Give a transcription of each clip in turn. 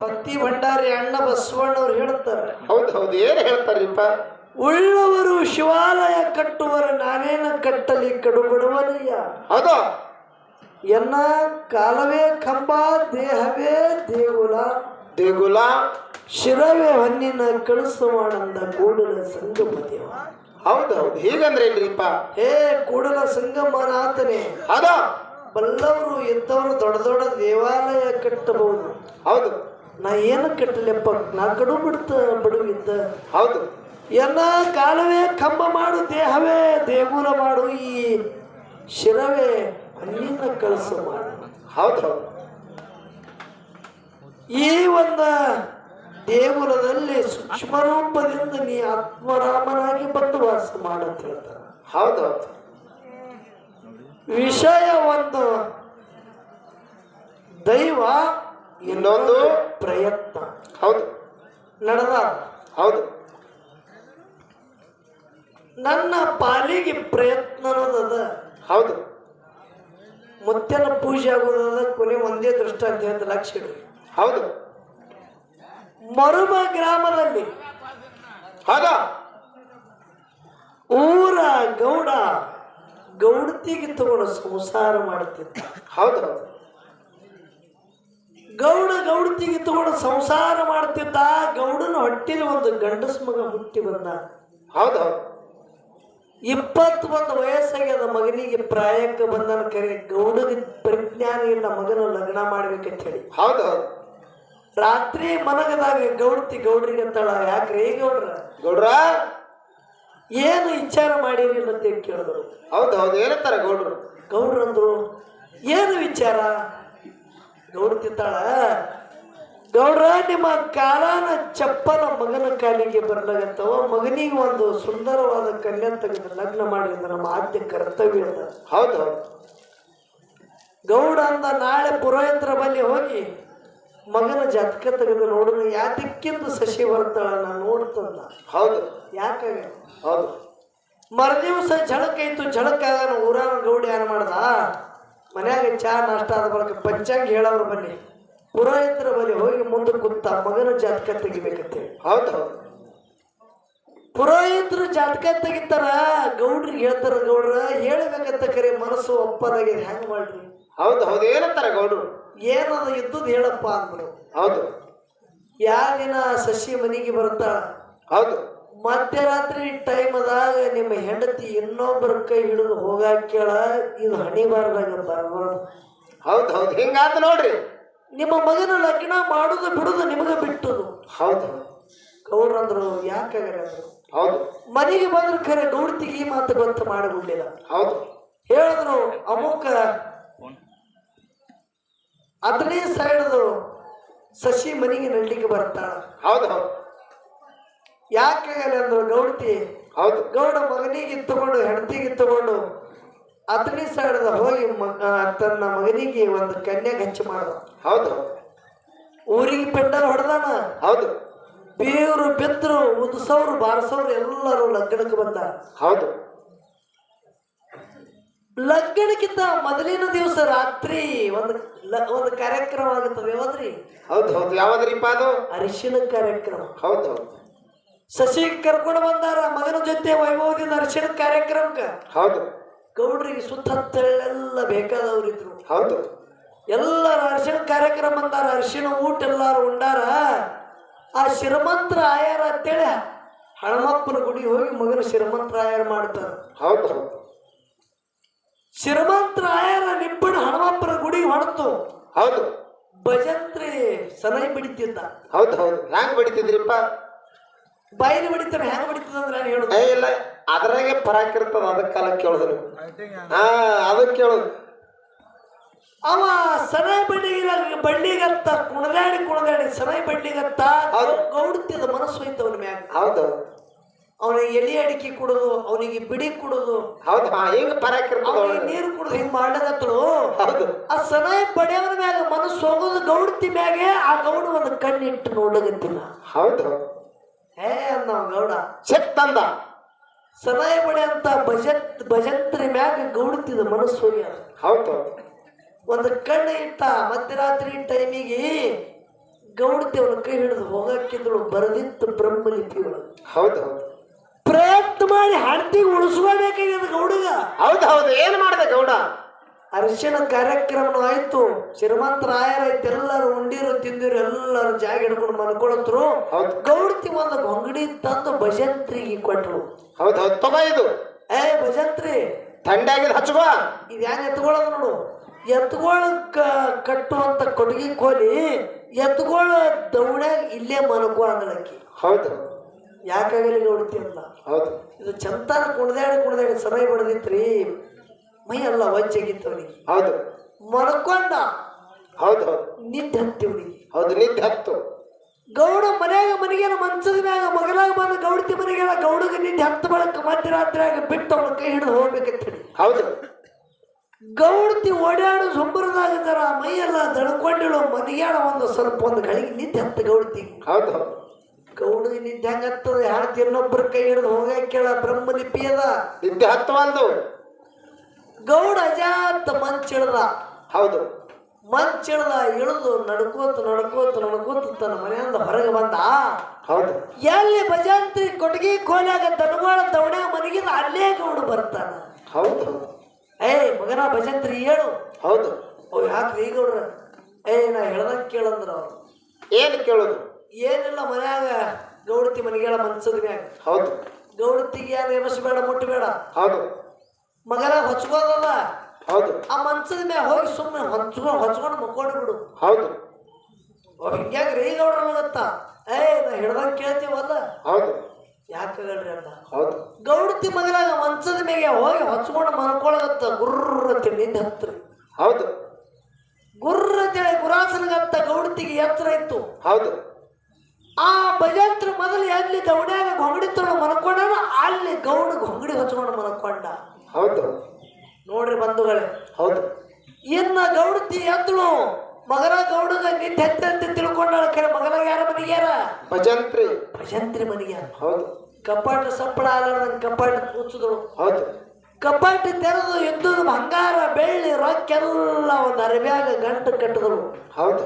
ಭಕ್ತಿ ಭಂಡಾರಿ ಅಣ್ಣ ಬಸವಣ್ಣವ್ರು ಹೇಳ್ತಾರೆ. ಹೌದು ಹೌದು ಏನು ಹೇಳ್ತಾರಿಪ್ಪ? ಉಳ್ಳವರು ಶಿವಾಲಯ ಕಟ್ಟುವರು ನಾನೇನ ಕಟ್ಟಲಿ ಕಡುಬಡುವನಯ್ಯ? ಹೌದು. ಎನ್ನ ಕಾಲವೇ ಕಂಬ ದೇಹವೇ ದೇಗುಲ. ದೇಗುಲ. ಶಿರವೇ ಹೊನ್ನಿನ ಕಳಿಸುವಾಣಂದ ಮಾಡಂದ ಕೂಡಲ ಸಂಗಮ ದೇವ ಹೌದು ಹೌದು. ಹೀಗಂದ್ರೆ ಇಲ್ರಿಪ್ಪ ಹೇ ಕೂಡಲ ಸಂಗಮ್ಮ ಅಂತನೆ ಅದ ಬಲ್ಲವರು ಎಂತವರು ದೊಡ್ಡ ದೊಡ್ಡ ದೇವಾಲಯ ಕಟ್ಟಬಹುದು. ಹೌದು. ನಾ ಏನು ಕೆಟ್ಟಲೆಪ್ಪ ನಾ ಕಡು ಬಿಡ್ತ ಬಡವಿದ್ದ ಹೌದು. ಎಲ್ಲ ಕಾಲವೇ ಕಂಬ ಮಾಡು ದೇಹವೇ ದೇಗುಲ ಮಾಡು ಈ ಶಿರವೇ ಅಲ್ಲಿಂದ ಕಳಸ ಮಾಡು. ಹೌದು. ಹೌದು ಈ ಒಂದು ದೇಗುಲದಲ್ಲಿ ಸೂಕ್ಷ್ಮ ರೂಪದಿಂದ ನೀ ಆತ್ಮರಾಮನಾಗಿ ಬಂದು ವಾಸ ಮಾಡಂತ ಹೇಳ್ತಾರೆ. ಹೌದು ಹೌದು. ವಿಷಯ ಒಂದು. ದೈವ ಇನ್ನೊಂದು ಪ್ರಯತ್ನ. ಹೌದು. ನಡೆದ ಹೌದು. ನನ್ನ ಪಾಲಿಗೆ ಪ್ರಯತ್ನ ಅನ್ನೋದದ. ಹೌದು. ಮುತ್ಯನ ಪೂಜೆ ಆಗೋದದ ಕೊನೆ ಒಂದೇ ದೃಷ್ಟ ಅಂತ ಹೇಳಿದ ಲಕ್ಷ ಹೌದು. ಮರುಮ ಗ್ರಾಮದಲ್ಲಿ ಹೌದು. ಊರ ಗೌಡ ಗೌಡತಿಗೆ ತಗೊಂಡು ಸಂಸಾರ ಮಾಡುತ್ತಿದ್ದ ಹೌದು ಹೌದು. ಗೌಡ ಗೌಡತಿಗೆ ತಗೊಂಡು ಸಂಸಾರ ಮಾಡ್ತಿದ್ದ ಗೌಡನ ಹೊಟ್ಟಿಲಿ ಒಂದು ಗಂಡಸ ಮಗ ಹುಟ್ಟಿ ಬಂದ. ಹೌದು ಇಪ್ಪತ್ತು ಒಂದು ವಯಸ್ಸಾಗ್ಯದ ಮಗನಿಗೆ ಪ್ರಾಯಕ್ಕೆ ಬಂದನ ಕರೆ ಗೌಡನ ಇಲ್ಲ ಮಗನ ಲಗ್ನ ಮಾಡ್ಬೇಕಂತ ಹೇಳಿ. ಹೌದು ಹೌದು. ರಾತ್ರಿ ಮನಗದಾಗ ಗೌಡತಿ ಗೌಡ್ರಿಗೆ ಅಂತಳ ಯಾಕ್ರಿ ಗೌಡ್ರ? ಗೌಡ್ರ? ಏನು ವಿಚಾರ ಮಾಡಿರಿ ಅಂತ ಕೇಳಿದ್ರು. ಹೌದು ಹೌದು. ಏನಂತಾರ ಗೌಡ್ರು? ಗೌಡ್ರಂದ್ರು ಏನು ವಿಚಾರ? ಗೌಡ್ತಿದ್ದಾಳ ಗೌಡ್ರ ನಿಮ್ಮ ಕಾಲಾನ ಚಪ್ಪಲ ಮಗನ ಕಾಲಿಗೆ ಬರ್ಲಾಗತ್ತವ ಮಗನಿಗೆ ಒಂದು ಸುಂದರವಾದ ಕಲ್ಯಾಣ ತೆಗೆದು ಲಗ್ನ ಮಾಡಿದ ನಮ್ಮ ಆದ್ಯ ಕರ್ತವ್ಯ ಅದ. ಹೌದು ಹೌದು. ಗೌಡ ಅಂದ ನಾಳೆ ಪುರೋಹಿತರ ಬಳಿ ಹೋಗಿ ಮಗನ ಜಾತಕ ತೆಗೆದು ನೋಡಿದ್ರೆ ಯಾತಕ್ಕಿಂತ ಸಸಿ ಬರ್ತಾಳ ನಾನು ನೋಡ್ತಂದ. ಹೌದು. ಯಾಕಾಗ ಹೌದು. ಮರದಿವಸ ಝಳಕ ಇತ್ತು ಝಳಕ ಆಗಾನ ಊರಾನ ಗೌಡಿ ಯಾರು ಮಾಡ್ದ? ಮನ್ಯಾಗ ಚಾ ನಾಷ್ಟ ಆದ ಬಳಿಕ ಪಂಚಾಂಗ ಹೇಳವ್ರ ಬನ್ನಿ. ಪುರೋಹಿತರ ಬಳಿ ಹೋಗಿ ಮುಂದೆ ಕೂತ ಮಗನ ಜಾತಕ ತೆಗಿಬೇಕಂತೆ ಹೌದು. ಹೌದು ಪುರೋಹಿತರು ಜಾತಕ ತೆಗಿತಾರ ಗೌಡ್ರಿಗೆ ಹೇಳ್ತಾರ ಗೌಡ್ರ ಹೇಳಬೇಕಂತ ಕರೆ ಮನಸ್ಸು ಒಪ್ಪದಾಗಿದೆ ಹ್ಯಾಂಗ್ ಮಾಡ್ರಿ? ಹೌದು ಹೌದು ಏನಂತಾರ ಗೌಡ್ರು? ಏನದ ಇದ್ದದ್ ಹೇಳಪ್ಪ ಅಂದ್ರು. ಹೌದು. ಯಾವ ದಿನ ಸಸಿ ಮನೆಗೆ ಬರ್ತಾಳ ಹೌದು. ಮಧ್ಯರಾತ್ರಿ ಟೈಮ್ ಅದಾಗ ನಿಮ್ಮ ಹೆಂಡತಿ ಇನ್ನೊಬ್ಬರ ಕೈ ಹಿಡಿದು ಹೋಗಾಕ್ಯಾಳ ಇದು ಹಣಿ ಬಾರ್ದಾಗ ಬರಬಾರ್ದು. ಹೌದು ಹೌದು ಹಿಂಗಾದ ನೋಡ್ರಿ. ನಿಮ್ಮ ಮಗನ ಲಗ್ನ ಮಾಡುದು ಬಿಡುದು ನಿಮಗೆ ಬಿಟ್ಟದು. ಹೌದು. ಗೌಡ್ರಂದ್ರು ಯಾಕಾಗ್ರ ಅಂದ್ರು? ಹೌದು. ಮನೆಗೆ ಬಂದ್ರು ಖರೆ ಗೌಡ್ತಿಗೆ ಈ ಮಾತು ಬಂತು ಮಾಡಿಬಿಡ್ಲಿಲ್ಲ ಹೌದು. ಹೇಳಿದ್ರು ಅಮುಕ ಅದನೇ ಸೈಡ್ದು ಸಸಿ ಮನೆಗೆ ನಡ್ಲಿಕ್ಕೆ ಬರ್ತಾಳ. ಹೌದು ಹೌದು. ಯಾಕಾಗಲ್ಲ ಅಂದ್ರು ಗೌಡತಿ ಹೌದು. ಗೌಡ ಮಗನಿಗೆ ತಗೊಂಡು ಹೆಂಡತಿಗೆ ತಗೊಂಡು ಅತನಿ ಸಾಡದ ಹೋಗಿ ತನ್ನ ಮಗನಿಗೆ ಒಂದು ಕನ್ಯಾ ಹಚ್ಚಿ ಮಾಡ್ದ. ಹೌದು. ಊರಿಗೆ ಪೆಂಡಲ್ ಹೊಡೆದಾನ? ಹೌದು. ಬೇವರು ಬೆದ್ರು ಉದ್ಸವ್ರು ಬಾರಸವ್ರು ಎಲ್ಲರೂ ಲಗ್ನಕ್ಕೆ ಬಂದ. ಹೌದು. ಲಗ್ನಕ್ಕಿಂತ ಮೊದಲಿನ ದಿವಸ ರಾತ್ರಿ ಒಂದು ಒಂದು ಕಾರ್ಯಕ್ರಮ ಆಗುತ್ತದೆ ಯಾವ್ದ್ರಿ? ಹೌದು ಹೌದು. ಯಾವ್ದ್ರಿಪ್ಪ ಅದು? ಅರಿಶಿನ ಕಾರ್ಯಕ್ರಮ. ಹೌದು ಹೌದು. ಸಸಿ ಕರ್ಕೊಂಡು ಬಂದಾರ ಮಗನ ಜೊತೆ ವೈಭವದಿಂದ ಅರ್ಶನ ಕಾರ್ಯಕ್ರಮಕ್ಕೆ. ಹೌದು. ಗೌಡ್ರಿಗೆ ಸುತ್ತಲೆಲ್ಲ ಬೇಕಾದವ್ರಿದ್ರು. ಹೌದು. ಎಲ್ಲರ ಅರ್ಶನ ಕಾರ್ಯಕ್ರಮ ಬಂದಾರ ಅರ್ಶಿನ ಊಟ ಎಲ್ಲಾರು ಉಂಡಾರ. ಆ ಶ್ರೀಮಂತರ ಆಯರ ಅಂತೇಳಿ ಹಣಮಪ್ಪನ ಗುಡಿ ಹೋಗಿ ಮಗನ ಶ್ರೀಮಂತರ ಆಯಾರ ಮಾಡ್ತಾರ. ಹೌದು. ಹೌದು ಶ್ರೀಮಂತರ ಆಯಾರ ನಿಬ್ಬಣ ಹಣಮಪ್ಪನ ಗುಡಿ ಹೊಡೆತು. ಹೌದು. ಭಜಂತ್ರಿ ಸನೈ ಬಿಡಿತಿದ್ದ. ಹೌದು ಹೌದು. ಹ್ಯಾಂಗ್ ಬಡಿತಿದ್ರಿಪ್ಪ. ಬಾಯಿಲಿ ಬಡಿತಾನೆ ಹೆಂಗ್ ಬಡಿತದ ಅಂದ್ರೆ ನಾನು ಹೇಳುದು? ಏ ಇಲ್ಲ. ಅದ್ರಾಗೆ ಪರಾಕ್ ಇರ್ತದ ಅದಕ್ಕೆ ಕಾಲ ಕೇಳೋದು ನೀವು ಹಾ ಅದಕ್ಕೆ ಕೇಳೋದು. ಅವ ಸನೈ ಬಡ್ಡಿಗಿರ ಬಡ್ಡಿಗತ್ತ ಕುಣದಾಡಿ ಕುಣದಾಡಿ ಸನೈ ಬಡ್ಡಿಗತ್ತ ಹೌದು. ಗೌಡ್ತಿದ ಮನಸ್ಸು ಹೋಯ್ತು ಅವನ ಮ್ಯಾಗ. ಹೌದು. ಅವನಿಗೆ ಎಲಿ ಅಡಿಕೆ ಕುಡುದು ಅವನಿಗೆ ಬಿಡಿ ಕುಡುದು. ಹೌದು ಹಾ ಹಿಂಗ್ ಪರಾಕ್ ಇರ್ತದ ಅವನಿಗೆ ನೀರು ಕುಡುದು ಹಿಂಗ್ ಮಾಡ್ಲಕತ್ತಳು. ಹೌದು. ಆ ಸನಾಯಿ ಬಡಿಯವನ ಮ್ಯಾಗ ಮನಸ್ಸು ಹೋಗೋದು ಗೌಡ್ತಿ ಮ್ಯಾಗೆ ಆ ಗೌಡ ಒಂದು ಕಣ್ಣಿಟ್ಟು ನೋಡಗತ್ತಿಲ್ಲ ಹೌದು. ಹೇ ಅಂದ ಗೌಡ. ಗೌಡ ತಂದ. ಸನಾಯಿ ಬಡಿ ಅಂತ ಭಜತ್ ಭಜಂತ್ರಿ ಮ್ಯಾಗ ಗೌಡ್ತಿದ ಮನಸ್ಸು ಹೌದು. ಒಂದು ಕಣ್ಣು ಇಟ್ಟ ಮಧ್ಯರಾತ್ರಿ ಟೈಮಿಗೆ ಗೌಡತಿ ಅವನ ಕೈ ಹಿಡಿದು ಹೋಗಕ್ಕಿದ್ರು ಬರೆದಿತ್ತು ಬ್ರಹ್ಮಲಿಪಿ ಹೌದು. ಹೌದು ಪ್ರಯತ್ನ ಮಾಡಿ ಹಣತಿ ಉಳಿಸ್ಕೋಬೇಕಾಗಿದೆ ಗೌಡಗ. ಹೌದು ಹೌದು. ಏನು ಮಾಡಿದೆ ಗೌಡ? ಅರಿಶಿನ ಕಾರ್ಯಕ್ರಮ ಆಯ್ತು. ಶ್ರೀಮಂತರ ಆಯರೈತೆ ಎಲ್ಲರೂ ಉಂಡಿರು ತಿಂದಿರು ಎಲ್ಲರೂ ಜಾಗ ಹಿಡ್ಕೊಂಡು ಮಲ್ಕೊಳತ್ರು. ಗೌಡತಿ ಒಂದು ಗೊಂಗಡಿ ತಂದು ಭಜಂತ್ರಿಗೆ ಕೊಟ್ರು. ಹೌದು ತಗೋ ಇದು. ಏ ಭಜಂತ್ರಿ. ತಂಡಾಗಿದ್ ಹಚ್ಚುವ ಇದು ಹೆಂಗ್ ಎತ್ಕೊಳ್ಳೋದು ನೋಡು. ಎತ್ಕೊಳ ಕಟ್ಟುವಂತ ಕೊಡುಗೆ ಕೋಲಿ ಎತ್ಕೊಳ ದೌಡ್ಯಾಗ ಇಲ್ಲೇ ಮಲ್ಕೋ ಅಂದಳಕ್ಕಿ ಹೌದು. ಯಾಕಾಗಲಿ ನೋಡ್ತಿರಲ್ಲ ಅಂತ. ಹೌದು. ಇದು ಚಂತಾನ ಕುಣ್ದಾಡಿ ಕುಣ್ದಾಡಿ ಸಮಯ ಬಡ್ದಿತ್ರಿ. ಮೈ ಎಲ್ಲ ವಜ್ಜಾಗಿತ್ತು ಅವನಿಗೆ ಹೌದು. ಮಲ್ಕೊಂಡ ಹೌದು ನಿದ್ದೆ ಹತ್ತಿವನಿಗೆ ಹೌದು ನಿದ್ದೆ ಹತ್ತು ಗೌಡ ಮನೆಯಾಗ ಮನೆಗೆ ಮಂಚದ ಮ್ಯಾಗ ಮಗನಾಗ ಬಂದ ಗೌಡತಿ ಮನೆಗೆ ಗೌಡಗ ನಿದ್ದೆ ಹತ್ತು ಬಳಕ ಮಧ್ಯರಾತ್ರಿಯಾಗ ಬಿಟ್ಟು ಅವನ ಕೈ ಹಿಡಿದು ಹೋಗ್ಬೇಕಂತ ಹೇಳಿ ಹೌದು. ಗೌಡತಿ ಓಡಾಡು ಸೊಂಬರದಾಗ ಜರ ಮೈಯೆಲ್ಲ ದಡ್ಕೊಂಡಿಳು ಮನೆಯಾಡ ಒಂದು ಸ್ವಲ್ಪ ಒಂದು ಗಳಿಗೆ ನಿದ್ದೆ ಹತ್ತ ಗೌಡತಿ. ಹೌದು ಗೌಡಗ ನಿಂತ ನಿದ್ದೆ ಹಂಗತ್ತದ ಯಾರು ಇನ್ನೊಬ್ಬರ ಕೈ ಹಿಡಿದು ಹೋಗ್ಯಾಕ ಕೇಳ ಬ್ರಹ್ಮಲಿಪಿ ಅದ. ನಿದ್ದೆ ಹತ್ತುವಲ್ದು. ಗೌಡ ಅಜಾತ ಮಂಚಿಳ್ದ. ಹೌದು. ಮಂಚಿಳ್ದ ಇಳಿದು ನಡ್ಕೋತ ನಡ್ಕೋತ ನಡ್ಕೋತ ತನ್ನ ಮನೆಯಿಂದ ಹೊರಗೆ ಬಂದ. ಹೌದು. ಎಲ್ಲಿ ಭಜಂತ್ರಿ ಕೊಟ್ಟಿಗೆ ಕೋಲಾಗ ದನವಾಳ ದವಣೆ ಮನೆಗಿಂದ ಅಲ್ಲೇ ಗೌಡ ಬರ್ತಾನ. ಹೌದು. ಏ ಮಗನ ಭಜಂತ್ರಿ ಹೇಳು. ಹೌದು. ಓ ಯಾಕ್ರಿ ಗೌಡ್ರ? ಏ ನಾ ಹೇಳದ ಕೇಳಂದ್ರ ಅವ್ರು. ಏನು ಕೇಳೋದು? ಏನಿಲ್ಲ ಮನ್ಯಾಗ ಗೌಡತಿ ಮನೆಗೆಳ ಮನ್ಸದ ಮ್ಯಾಗ. ಹೌದು. ಗೌಡತಿಗೆ ಏನು ಎಮಸ್ಬೇಡ ಮುಟ್ಟಬೇಡ ಹೌದು. ಮಗನ ಹೊಚ್ಕೋದಲ್ಲ ಹೌದು. ಆ ಮನ್ಸದ ಮ್ಯಾಗ ಹೋಗಿ ಸುಮ್ಮನೆ ಹೊಚ್ಕೊಂಡು ಹೊಚ್ಕೊಂಡು ಮುಕ್ಕೊಂಡು ಬಿಡು. ಹೌದು. ಹಿಂಗ್ಯಾಗ್ರಿ ರೇ ಗೌಡ್ರ ಗೊತ್ತ? ಏ ನಾ ಹಿಡ್ದಂಗೆ ಕೇಳ್ತೀವಲ್ಲ? ಹೌದು. ಹೇಳ್ರಿ ಅಂತ? ಹೌದು. ಗೌಡತಿ ಮಗನಾಗ ಮಂಚದ ಮೇಲೆ ಹೋಗಿ ಹೊಚ್ಕೊಂಡು ಮನ್ಕೊಳಗತ್ತ ಗುರ್ರ ಅಂತ ನಿಂದ ಹತ್ರಿ. ಹೌದು. ಗುರ್ರ ಅಂತೇಳಿ ಗುರಾಸನಗತ್ತ ಗೌಡತಿಗೆ ಎತ್ತರ ಇತ್ತು. ಹೌದು. ಆ ಭಜಂತ್ರ ಮೊದಲು ಎಲ್ಲಿ ದೌಡ್ಯಾಗ ಗೊಂಗಡಿ ತೊಗೊಂಡು ಮಲ್ಕೊಂಡ ಅಲ್ಲಿ ಗೌಡ ಗೊಂಗಡಿ ಹಚ್ಕೊಂಡು ಮನ್ಕೊಂಡ ಹೌದು. ನೋಡ್ರಿ ಬಂಧುಗಳೇ. ಹೌದು. ಇನ್ನ ಗೌಡತಿ ಎದ್ದಳು ಮಗನ ಗೌಡಗ ನಿಂತ ಅಂತ ತಿಳ್ಕೊಂಡಾಳ ಕರೆ ಮಗನ ಯಾರ ಮನೆಗ್ಯಾರ? ಭಜಂತ್ರಿ. ಭಜಂತ್ರಿ ಮನೆಗ್ಯಾರ. ಹೌದು. ಕಪಾಟ ಸಪ್ಪಳ ಆಲಾರ್ದಂಗ ಕಪಾಟ ಕೂಚಿದಳು ಹೌದು. ಕಪಾಟ ತೆರೆದು ಎದ್ದು ಬಂಗಾರ ಬೆಳ್ಳಿ ರೊಕ್ಕೆಲ್ಲ ಒಂದು ಅರಬ್ಯಾಗ ಗಂಟು ಕಟ್ಟಿದಳು. ಹೌದು.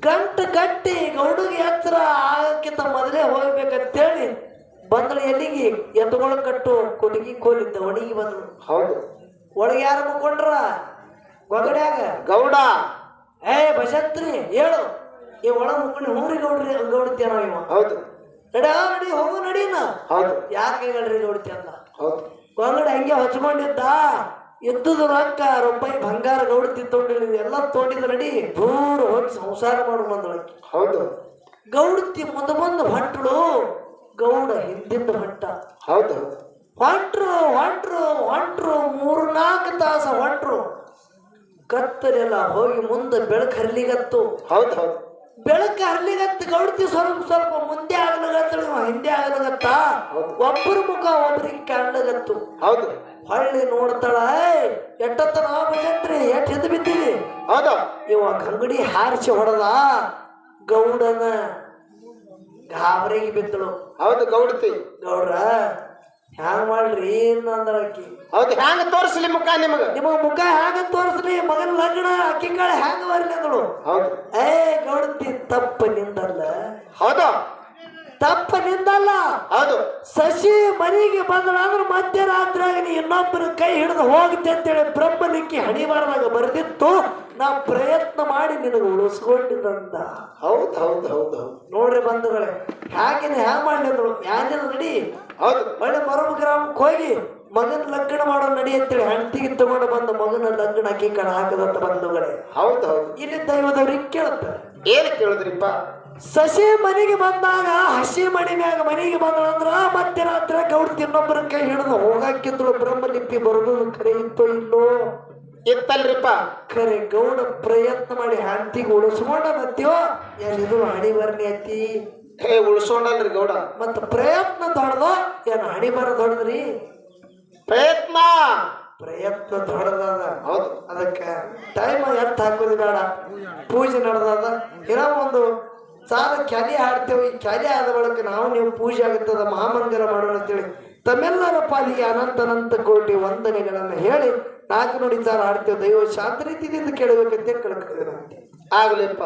ಗಂಟು ಕಟ್ಟಿ ಗೌಡಗೆ ಹತ್ರ ಆಗಕ್ಕಿಂತ ಮೊದಲೇ ಹೋಗ್ಬೇಕಂತೇಳಿ ಬಂದಳು ಎಲ್ಲಿಗೆ? ಎತ್ತುಗಳು ಕಟ್ಟು ಕೊಡಗಿ ಕೋಲಿದ್ದ ಒಣಗಿ ಬಂದಳು. ಹೌದು. ಒಳಗೆ ಯಾರು ಮುಕ್ಕೊಂಡ್ರ ಒಗಡ್ಯಾಗ ಗೌಡ. ಏ ಭಜಂತ್ರಿ ಹೇಳು. ಈ ಒಳ ಮುಕ್ಕೊಂಡು ಹೂರಿ ಗೌಡ್ರಿ ಗೌಡತ್ಯಾನ ಇವ? ಹೌದು. ನಡ ನಡಿ ಹೋಗು ನಡೀನ. ಹೌದು. ಯಾಕೆ ಹೇಳ್ರಿ ಗೌಡತಿ ಅಂತ? ಹೌದು. ಗೊಂಗಡ ಹಂಗೆ ಹಚ್ಕೊಂಡಿದ್ದ? ಎದ್ದುದು ರೊಕ್ಕ ರೂಪಾಯಿ ಬಂಗಾರ ಗೌಡತಿ ತೊಗೊಂಡಿಲ್ಲ ಎಲ್ಲ ತೊಗೊಂಡಿದ್ದ ನಡಿ. ದೂರ ಹೋಗಿ ಸಂಸಾರ ಮಾಡು ಬಂದಳು ಹೌದು. ಗೌಡತಿ ಮುಂದೆ ಬಂದು ಹೊಂಟಳು. ಗೌಡ ಹಿಂದಿಂದ ಹೊಂಟ ಹೌದು. ಹೊಂಟ್ರು ಹೊಂಟ್ರು ಹೊಂಟ್ರು ಮೂರ್ನಾಲ್ಕು ತಾಸ ಹೊಂಟ್ರು ಕತ್ತಲೆಲ್ಲ ಹೋಗಿ ಮುಂದೆ ಬೆಳಕು ಹರ್ಲಿಗತ್ತು. ಹೌದು ಹೌದು. ಬೆಳಕು ಹರ್ಲಿಗತ್ತು ಗೌಡತಿ ಸ್ವಲ್ಪ ಸ್ವಲ್ಪ ಮುಂದೆ ಆಗ್ಲಗತ್ತಳು ಹಿಂದೆ ಆಗ್ಲಗತ್ತ. ಒಬ್ಬರ ಮುಖ ಒಬ್ಬರಿಗೆ ಕಾಣ್ಲಗತ್ತು. ಹೌದು. ಹೊಳ್ಳಿ ನೋಡ್ತಾಳ ಏಯ್ ಎಟ್ಟತ್ತನ ಭಜಂತ್ರಿ? ಎಟ್ ಹಿಂದೆ ಬಿದ್ದೀವಿ ಹೌದು. ಇವ ಕಂಗಡಿ ಹಾರಿಸಿ ಹೊಡೆದ. ಗೌಡನ ಗಾಬರಿಗೆ ಬಿದ್ದಳು. ಹೌದು ಗೌಡತಿ. ಗೌಡ್ರ ಹ್ಯಾಂಗ ಮಾಡ್ರಿ ಅಂದಳಕಿ ಹೌದು ಹ್ಯಾಂಗ ತೋರಿಸ್ಲಿ ಮುಖ ನಿಮಗ? ನಿಮಗ ಮುಖ ಹ್ಯಾಂಗ ತೋರಿಸ್ಲಿ? ಮಗನ ಲಗ್ನ ಅಕ್ಕಿ ಕಾಳ ಹ್ಯಾಂಗ ಬರ್ಲಿ ಅಂದಳು? ಹೌದು. ಏ ಗೌಡತಿ ತಪ್ಪ ನಿಂದಲ್ಲ. ಹೌದು. ತಪ್ಪ ನಿಂದಲ್ಲ. ಹೌದು. ಸಸಿ ಮನೆಗೆ ಬಂದ್ರ ಅಂದ್ರೆ ಮಧ್ಯರಾತ್ರಿಯಾಗ ನೀ ಇನ್ನೊಬ್ಬರ ಕೈ ಹಿಡಿದು ಹೋಗುತ್ತೆ ಅಂತೇಳಿ ಬ್ರಹ್ಮಲಿಕ್ಕಿ ಹಣಿವಾರದಾಗ ಬರೆದಿತ್ತು. ನಾ ಪ್ರಯತ್ನ ಮಾಡಿ ನಿನಗೆ ಉಳಿಸ್ಕೊಂಡಿದ್ದಂತ. ಹೌದು ಹೌದು ಹೌದು ಹೌದು. ನೋಡ್ರಿ ಬಂಧುಗಳೇ ಹ್ಯಾಂಗಿನ ಹ್ಯಾಂಗ ಮಾಡಿದ್ರು ಯಾನಿಲ್ಲ ನಡಿ. ಹೌದು. ಒಳ್ಳೆ ಮರಮ ಗ್ರಾಮಕ್ಕೆ ಹೋಗಿ ಮಗನ ಲಗ್ನ ಮಾಡೋ ನಡಿ ಅಂತೇಳಿ ಹೆಂಡತಿಗೆ ತಗೊಂಡು ಬಂದು ಮಗನ ಲಗ್ನ ಹಾಕಿ ಕಣ ಹಾಕದಂತ ಬಂಧುಗಳೇ. ಹೌದು ಹೌದು. ಇಲ್ಲಿ ದೈವದವ್ರಿಗೆ ಕೇಳುತ್ತಾರೆ ಏನ್ ಕೇಳಿದ್ರಿಪ್ಪ? ಸಸಿ ಮನೆಗೆ ಬಂದಾಗ ಹಸಿ ಮಣಿ ಮ್ಯಾಗ ಮನೆಗೆ ಬಂದಳಂದ್ರ ಮತ್ತೆ ರಾತ್ರಿ ಗೌಡ್ ಇನ್ನೊಬ್ಬರ ಕೈ ಹಿಡಿದು ಹೋಗಾಕಿದ್ರು ಬ್ರಹ್ಮಲಿಪಿ ಬರೋದು ಕಡೆ ಇತ್ತೋ ಇಲ್ಲೋ? ಇತ್ತಲ್ರಿಪ್ಪ ಖರೆ ಗೌಡ ಪ್ರಯತ್ನ ಮಾಡಿ ಹಂತಿಗೆ ಉಳಿಸ್ಕೊಂಡನತ್ಯೋ ಏನಿದು ಹಣಿ ಬರ್ನಿ ಅತ್ತಿ? ಹೇ ಉಳ್ಸೋಣಲ್ರಿ ಗೌಡ. ಮತ್ತ ಪ್ರಯತ್ನ ದೊಡ್ದ ಏನ್ ಹಣಿ ಬರ ದೊಡ್ದ್ರಿ ಪ್ರಯತ್ನ. ಪ್ರಯತ್ನ ದೊಡ್ಡದಾದ. ಹೌದು. ಅದಕ್ಕೆ ಟೈಮ್ ಎತ್ತ ಹಾಕೋದು ಬೇಡ. ಪೂಜೆ ನಡೆದದ. ಏನೋ ಒಂದು ಸಾಲ ಕ್ಯಾಲಿ ಹಾಡ್ತೇವೆ. ಈ ಕ್ಯಾಲಿ ಆದ ಬಳಿಕ ನಾವು ನೀವು ಪೂಜೆ ಆಗುತ್ತದ. ಮಹಾಮಂದಿರ ಮಾಡೋಣ ಅಂತೇಳಿ. ತಮ್ಮೆಲ್ಲರ ಪಾಲಿಗೆ ಅನಂತ ಅನಂತ ಕೋಟಿ ವಂದನೆಗಳನ್ನು ಹೇಳಿ, ನಾಲ್ಕು ನೋಡಿ ಸಾಲ ಹಾಡ್ತೇವೆ, ದೈವ ಶಾಂತ ರೀತಿಯಿಂದ ಕೇಳಬೇಕಂತ ಕೇಳ್ಕೊಳ್ತೇವೆ. ಆಗ್ಲಿಪ್ಪ.